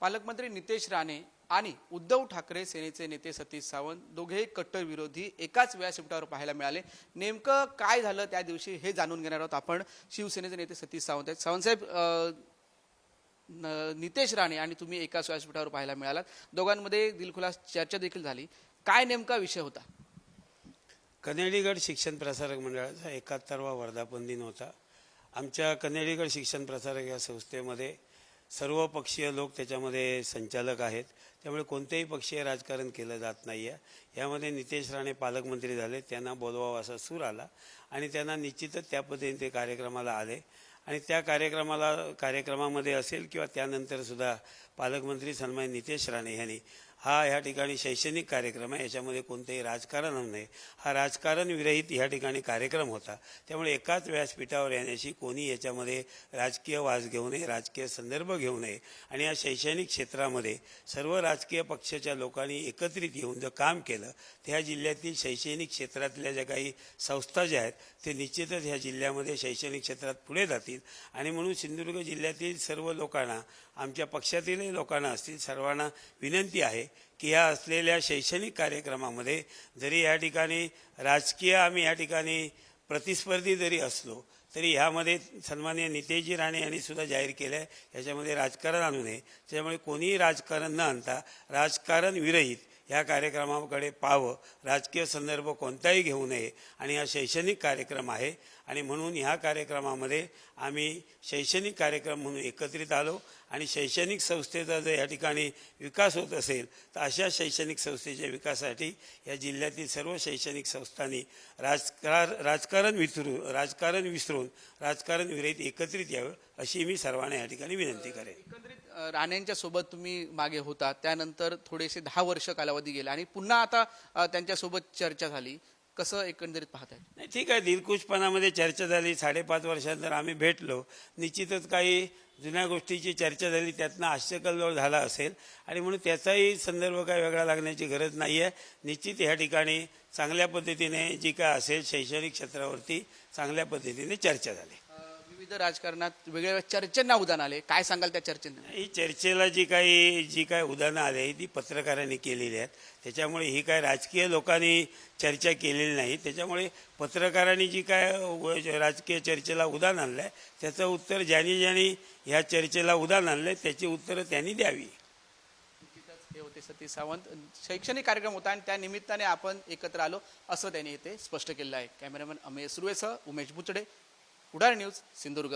पालकमंत्री नितेश राणे आणि उद्धव ठाकरे सेनेचे नेते सतीश सावंत दोघेही कट्टर विरोधी एकाच व्यासपीठावर पाहायला मिळाले. नेमकं काय झालं त्या दिवशी हे जाणून घेणार आहोत आपण. शिवसेनेचे नेते सतीश सावंत आहेत. सावंतसाहेब न- नितेश राणे आणि तुम्ही एकाच व्यासपीठावर पाहायला मिळालात. दोघांमध्ये दिलखुलास चर्चा देखील झाली. काय नेमका विषय होता? कनेडीगड शिक्षण प्रसारक मंडळाचा एकाहत्तरवा वर्धापन दिन होता. आमच्या कनेडीगड शिक्षण प्रसारक या संस्थेमध्ये सर्व पक्षीय लोक त्याच्यामध्ये संचालक आहेत. त्यामुळे कोणतेही पक्षीय राजकारण केलं जात नाही आहे यामध्ये नितेश राणे पालकमंत्री झाले त्यांना बोलवावं असा सूर आला आणि त्यांना निश्चितच त्या पद्धतीने ते कार्यक्रमाला आले. आणि त्या कार्यक्रमाला कार्यक्रमामध्ये असेल किंवा त्यानंतरसुद्धा पालकमंत्री सन्मान नितेश राणे यांनी हा ह्या ठिकाणी शैक्षणिक कार्यक्रम आहे. याच्यामध्ये कोणतंही राजकारण नाही. नये हा राजकारण विरहित ह्या ठिकाणी कार्यक्रम होता. त्यामुळे एकाच व्यासपीठावर येण्याशी कोणी याच्यामध्ये राजकीय वास घेऊ नये राजकीय संदर्भ घेऊ नये. आणि या शैक्षणिक क्षेत्रामध्ये सर्व राजकीय पक्षाच्या लोकांनी एकत्रित येऊन जर काम केलं तर ह्या जिल्ह्यातील शैक्षणिक क्षेत्रातल्या ज्या काही संस्था ज्या आहेत ते निश्चितच ह्या जिल्ह्यामध्ये शैक्षणिक क्षेत्रात पुढे जातील. आणि म्हणून सिंधुदुर्ग जिल्ह्यातील सर्व लोकांना आमच्या पक्षातीलही लोकांना असतील सर्वांना विनंती आहे की या असलेल्या शैक्षणिक कार्यक्रमामध्ये जरी या ठिकाणी राजकीय आम्ही या ठिकाणी प्रतिस्पर्धी जरी असलो तरी ह्यामध्ये सन्मान्य नितेशजी राणे यांनी सुद्धा जाहीर केलं आहे याच्यामध्ये राजकारण आणू नये. त्याच्यामुळे कोणीही राजकारण न आणता राजकारण विरहित ह्या कार्यक्रमाकडे पाहावं राजकीय संदर्भ कोणताही घेऊ नये. आणि हा शैक्षणिक कार्यक्रम आहे. आणि म्हणून ह्या कार्यक्रमामध्ये आम्ही शैक्षणिक कार्यक्रम म्हणून एकत्रित आलो. आणि शैक्षणिक संस्थेचा जर या ठिकाणी विकास होत असेल तर अशा शैक्षणिक संस्थेच्या विकासासाठी या जिल्ह्यातील सर्व शैक्षणिक संस्थांनी राजकार राजकारण विसरून राजकारण विसरून राजकारण विरहित एकत्रित यावं अशी मी सर्वांना या ठिकाणी विनंती करेन. एकत्रित राणेंच्या सोबत तुम्ही मागे होता. त्यानंतर थोडेसे दहा वर्ष कालावधी गेला. आणि पुन्हा आता त्यांच्यासोबत चर्चा झाली. कसं एकंदरीत पाहताय? नाही ठीक आहे. दिलकुशपणामध्ये चर्चा झाली. साडेपाच वर्षानंतर आम्ही भेटलो. निश्चितच काही जुन्या गोष्टीची चर्चा झाली. त्यातनं हास्यकल्लोळ झाला असेल. आणि म्हणून त्याचाही संदर्भ काय वेगळा लागण्याची गरज नाही आहे निश्चित ह्या ठिकाणी चांगल्या पद्धतीने जी काय असेल शैक्षणिक क्षेत्रावरती चांगल्या पद्धतीने चर्चा झाली. विविध राजकारणात वेगवेगळ्या चर्चेंना उदाहरण आले. काय सांगाल त्या चर्चेंना? ही चर्चेला जी काही जी काय उदाहरणं आली ती पत्रकारांनी केलेली आहेत. त्याच्यामुळे ही काय राजकीय लोकांनी चर्चा केलेली नाही. त्याच्यामुळे पत्रकारांनी जी काय राजकीय चर्चेला उदाहरण आणलं आहे त्याचं उत्तर ज्यांनी ज्यांनी ह्या चर्चेला उदाहरण आणलं आहे त्याची उत्तरं त्यांनी द्यावी. निश्चितच हे होते सतीश सावंत. शैक्षणिक कार्यक्रम होता आणि त्या निमित्ताने आपण एकत्र आलो असं त्यांनी इथे स्पष्ट केलं आहे. कॅमेरामॅन अमेश सुर्वेसह उमेश बुचडे उडार न्यूज सिंधुदुर्ग.